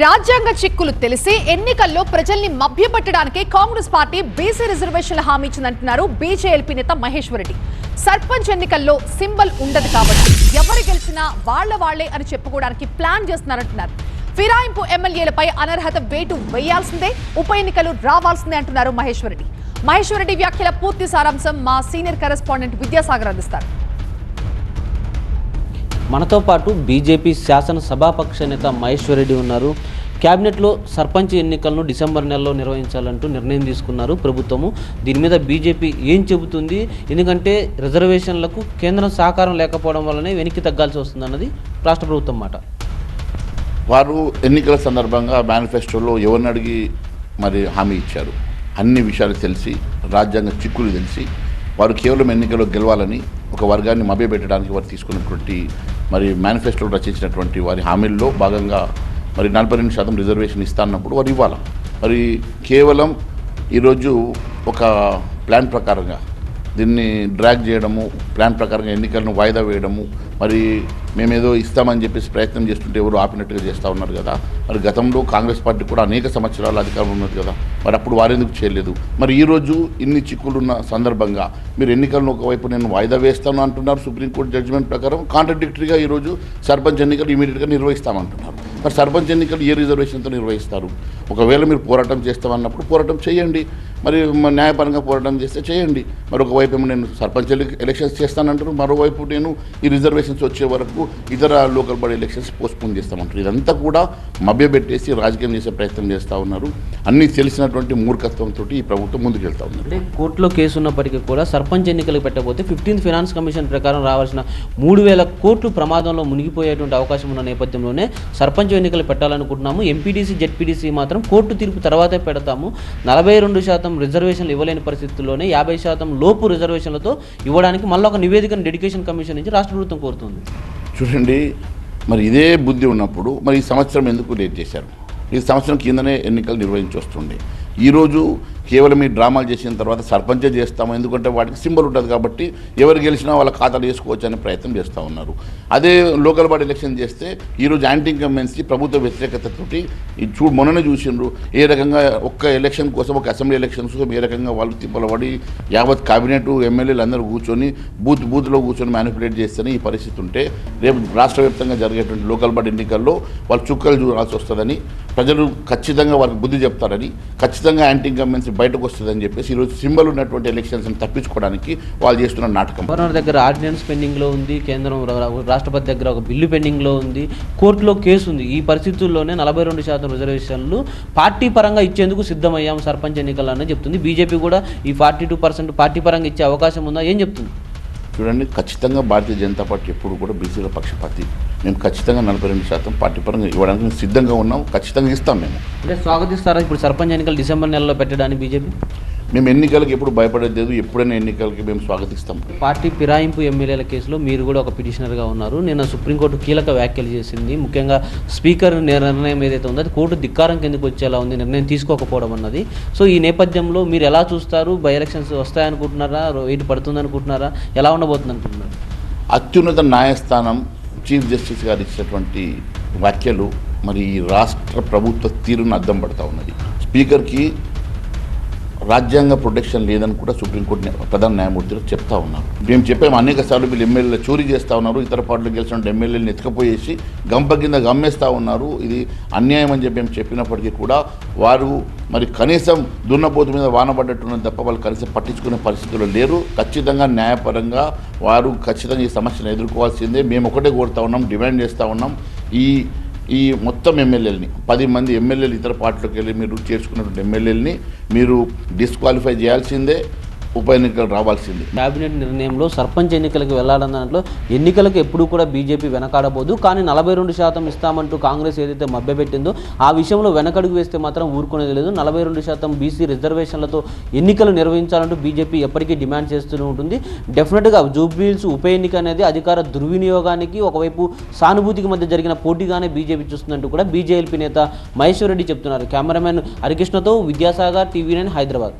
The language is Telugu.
రాజ్యాంగ చిక్కులు తెలిసి ఎన్నికల్లో ప్రజల్ని మభ్యపెట్టడానికి కాంగ్రెస్ పార్టీ బీసీ రిజర్వేషన్ల హామీ ఇచ్చిందంటున్నారు బీజేఎల్పీ నేత మహేశ్వర్ రెడ్డి సర్పంచ్ ఎన్నికల్లో సింబల్ ఉండదు కాబట్టి ఎవరు గెలిచినా వాళ్ళ వాళ్ళే అని చెప్పుకోవడానికి ప్లాన్ చేస్తున్నారంటున్నారు. ఫిరాయింపు ఎమ్మెల్యేలపై అనర్హత వేటు వేయాల్సిందే ఉప ఎన్నికలు రావాల్సిందే అంటున్నారు మహేశ్వర్ రెడ్డి మహేశ్వర్ రెడ్డి వ్యాఖ్యల పూర్తి సారాంశం మా సీనియర్ కరెస్పాండెంట్ విద్యాసాగర్ అందిస్తారు. మనతో పాటు బీజేపీ శాసనసభాపక్ష నేత మహేశ్వర్ రెడ్డి ఉన్నారు. క్యాబినెట్లో సర్పంచ్ ఎన్నికలను డిసెంబర్ నెలలో నిర్వహించాలంటూ నిర్ణయం తీసుకున్నారు ప్రభుత్వము. దీని మీద బీజేపీ ఏం చెబుతుంది? ఎందుకంటే రిజర్వేషన్లకు కేంద్రం సహకారం లేకపోవడం వల్లనే వెనక్కి తగ్గాల్సి వస్తుందన్నది రాష్ట్ర ప్రభుత్వం మాట. వారు ఎన్నికల సందర్భంగా మేనిఫెస్టోలో ఎవరిని అడిగి మరి హామీ ఇచ్చారు? అన్ని విషయాలు తెలిసి రాజ్యాంగ చిక్కులు తెలిసి వారు కేవలం ఎన్నికల్లో గెలవాలని ఒక వర్గాన్ని మభ్యపెట్టడానికి వారు తీసుకున్నటువంటి మరి మేనిఫెస్టోలు రచించినటువంటి వారి హామీల్లో భాగంగా మరి నలభై రెండు శాతం రిజర్వేషన్ ఇస్తానన్నప్పుడు వారు ఇవ్వాలి. మరి కేవలం ఈరోజు ఒక ప్లాన్ ప్రకారంగా దీన్ని డ్రాగ్ చేయడము ప్లాన్ ప్రకారంగా ఎన్నికలను వాయిదా వేయడము మరి మేమేదో ఇస్తామని చెప్పేసి ప్రయత్నం చేస్తుంటే ఎవరు ఆపినట్టుగా చేస్తూ ఉన్నారు కదా. మరి గతంలో కాంగ్రెస్ పార్టీ కూడా అనేక సంవత్సరాల అధికారంలో ఉన్నది కదా. మరి అప్పుడు వారెందుకు చేయలేదు? మరి ఈరోజు ఇన్ని చిక్కులున్న సందర్భంగా మీరు ఎన్నికలను ఒకవైపు నేను వాయిదా వేస్తాను అంటున్నారు సుప్రీంకోర్టు జడ్జిమెంట్ ప్రకారం. కాంట్రడిక్టరీగా ఈరోజు సర్పంచ్ ఎన్నికలు ఇమీడియట్గా నిర్వహిస్తామంటున్నారు. మరి సర్పంచ్ ఎన్నికలు ఏ రిజర్వేషన్తో నిర్వహిస్తారు? ఒకవేళ మీరు పోరాటం చేస్తామన్నప్పుడు పోరాటం చేయండి. మరి న్యాయపరంగా పోరాటం చేస్తే చేయండి. మరొకవైపు ఏమో నేను సర్పంచ్ ఎలక్షన్స్ చేస్తానంటారు. మరోవైపు నేను ఈ రిజర్వేషన్స్ వచ్చే వరకు ఇతర లోకల్ బాడీ ఎలక్షన్స్ పోస్ట్పోన్ చేస్తామంటారు. ఇదంతా కూడా మభ్యపెట్టేసి రాజకీయం చేసే ప్రయత్నం చేస్తూ ఉన్నారు. అన్నీ తెలిసినటువంటి మూర్ఖత్వంతో ఈ ప్రభుత్వం ముందుకెళ్తా ఉన్నారు. అంటే కోర్టులో కేసు ఉన్నప్పటికీ కూడా సర్పంచ్ ఎన్నికలు పెట్టకపోతే ఫిఫ్టీన్త్ ఫినాన్స్ కమిషన్ ప్రకారం రావాల్సిన మూడు వేల కోట్లు ప్రమాదంలో మునిగిపోయేటువంటి అవకాశం ఉన్న నేపథ్యంలోనే సర్పంచ్ ఎన్నికలు పెట్టాలనుకుంటున్నాము. M P D C Z P D C మాత్రం కోర్టు తీర్పు తర్వాతే పెడతాము. నలభై రెండు శాతం రిజర్వేషన్లు ఇవ్వలేని పరిస్థితుల్లోనే యాభై శాతం లోపు రిజర్వేషన్లతో ఇవ్వడానికి మళ్ళీ ఒక నివేదికను డెడికేషన్ కమిషన్ నుంచి రాష్ట్ర ప్రభుత్వం కోరుతుంది. చూడండి మరి ఇదే బుద్ధి ఉన్నప్పుడు మరి ఈ సంవత్సరం ఎందుకు లేట్ చేశారు? ఈ సంవత్సరం కిందనే ఎన్నికలు నిర్వహించి వస్తుండే ఈరోజు కేవలం ఈ డ్రామాలు చేసిన తర్వాత సర్పంచే చేస్తాము ఎందుకంటే వాటికి సింబల్ ఉంటుంది కాబట్టి ఎవరు గెలిచినా వాళ్ళ ఖాతాలు వేసుకోవచ్చు అనే ప్రయత్నం చేస్తూ ఉన్నారు. అదే లోకల్ బాడీ ఎలక్షన్ చేస్తే ఈరోజు యాంటీ ఇన్కంబెన్సీ ప్రభుత్వ వ్యతిరేకతతోటి తోటి చూ మొన్ననే చూసిండ్రు ఏ రకంగా ఒక్క ఎలక్షన్ కోసం ఒక అసెంబ్లీ ఎలక్షన్స్ కోసం ఏ రకంగా వాళ్ళు తిప్పలబడి యావత్ కేబినెట్ ఎమ్మెల్యేలు అందరూ కూర్చొని బూత్ బూత్లో కూర్చొని మ్యానిపులేట్ చేస్తేనే ఈ పరిస్థితి ఉంటే రేపు రాష్ట్ర వ్యాప్తంగా జరిగేటువంటి లోకల్ బాడీ ఎన్నికల్లో వాళ్ళు చుక్కలు చూడాల్సి వస్తుందని ప్రజలు ఖచ్చితంగా వారికి బుద్ధి చెప్తారని ఖచ్చితంగా యాంటీ ఇన్కంబెన్సీ బయటకు వస్తుందని చెప్పేసి ఈరోజు సింబల్ ఉన్నటువంటి ఎలక్షన్స్ని తప్పించుకోవడానికి వాళ్ళు చేస్తున్న నాటకం. గవర్నర్ దగ్గర ఆర్డినెన్స్ పెండింగ్లో ఉంది కేంద్రం రాష్ట్రపతి దగ్గర ఒక బిల్లు పెండింగ్లో ఉంది కోర్టులో కేసు ఉంది. ఈ పరిస్థితుల్లోనే నలభై రెండు శాతం రిజర్వేషన్లు పార్టీ పరంగా ఇచ్చేందుకు సిద్ధమయ్యాం సర్పంచ్ ఎన్నికలని చెప్తుంది. బీజేపీ కూడా ఈ ఫార్టీ టూ పర్సెంట్ పార్టీ పరంగా ఇచ్చే అవకాశం ఉందా? ఏం చెప్తుంది? చూడండి ఖచ్చితంగా భారతీయ జనతా పార్టీ ఎప్పుడు కూడా బీసీల పక్షపాతి. మేము ఖచ్చితంగా నలభై రెండు శాతం పార్టీ పరంగా ఇవ్వడానికి సిద్ధంగా ఉన్నాం ఖచ్చితంగా ఇస్తాం మేము. అంటే స్వాగతిస్తారా? ఇప్పుడు సర్పంచ్ ఎన్నికలు డిసెంబర్ నెలలో పెట్టడానికి బీజేపీ? మేము ఎన్నికలకు ఎప్పుడు భయపడేది లేదు. ఎప్పుడైనా ఎన్నికలకి మేము స్వాగతిస్తాం. పార్టీ ఫిరాయింపు ఎమ్మెల్యేల కేసులో మీరు కూడా ఒక పిటిషనర్గా ఉన్నారు. నిన్న సుప్రీంకోర్టు కీలక వ్యాఖ్యలు చేసింది. ముఖ్యంగా స్పీకర్ నిర్ణయం ఏదైతే ఉందో అది కోర్టు ధిక్కారం కిందకు వచ్చేలా ఉంది. నిర్ణయం తీసుకోకపోవడం అన్నది. సో ఈ నేపథ్యంలో మీరు ఎలా చూస్తారు? By elections వస్తాయనుకుంటున్నారా? వెయిట్ పడుతుంది అనుకుంటున్నారా ఎలా ఉండబోతుంది అనుకుంటున్నారు అత్యున్నత న్యాయస్థానం చీఫ్ జస్టిస్ గారు ఇచ్చినటువంటి వ్యాఖ్యలు మరి రాష్ట్ర ప్రభుత్వ తీరును అద్దం పడతా ఉన్నది. స్పీకర్కి రాజ్యాంగ ప్రొటెక్షన్ లేదని కూడా సుప్రీంకోర్టు ప్రధాన న్యాయమూర్తులు చెప్తా ఉన్నారు. మేము చెప్పాము అనేక సార్లు వీళ్ళు ఎమ్మెల్యేలు చోరీ చేస్తూ ఉన్నారు ఇతర పార్టీలు గెలిచిన ఎమ్మెల్యేలను ఎత్తుకపోయేసి గంప కింద గమ్మేస్తూ ఉన్నారు. ఇది అన్యాయం అని చెప్పి మేము చెప్పినప్పటికీ కూడా వారు మరి కనీసం దున్నపోతు మీద వానబడ్డట్టున్నది తప్ప వాళ్ళు కనీసం పట్టించుకునే పరిస్థితుల్లో లేరు. ఖచ్చితంగా న్యాయపరంగా వారు ఖచ్చితంగా ఈ సమస్యను ఎదుర్కోవాల్సిందే. మేము ఒకటే కోరుతా ఉన్నాం డిమాండ్ చేస్తూ ఉన్నాం. ఈ ఈ మొత్తం ఎమ్మెల్యేలని పది మంది ఎమ్మెల్యేలు ఇతర పార్టీలోకి వెళ్ళి మీరు చేసుకున్నటువంటి ఎమ్మెల్యేలని మీరు డిస్క్వాలిఫై చేయాల్సిందే. ఉప ఎన్నికలు రావాల్సింది. కేబినెట్ నిర్ణయంలో సర్పంచ్ ఎన్నికలకు వెళ్ళాలన్న దాంట్లో ఎన్నికలకు ఎప్పుడూ కూడా బీజేపీ వెనకాడబోదు. కానీ నలభై రెండు శాతం ఇస్తామంటూ కాంగ్రెస్ ఏదైతే మభ్యపెట్టిందో ఆ విషయంలో వెనకడుగు వేస్తే మాత్రం ఊరుకునేది లేదు. నలభై రెండు శాతం బీసీ రిజర్వేషన్లతో ఎన్నికలు నిర్వహించాలంటూ బీజేపీ ఎప్పటికీ డిమాండ్ చేస్తూనే ఉంటుంది. డెఫినెట్గా జూబ్లీల్స్ ఉప ఎన్నిక అనేది అధికార దుర్వినియోగానికి ఒకవైపు సానుభూతికి మధ్య జరిగిన పోటీగానే బీజేపీ చూస్తుందంటూ కూడా బీజేపీ నేత మహేశ్వర్ రెడ్డి చెప్తున్నారు. కెమెరామెన్ హరికృష్ణతో విద్యాసాగర్ టీవీ నైన్ హైదరాబాద్.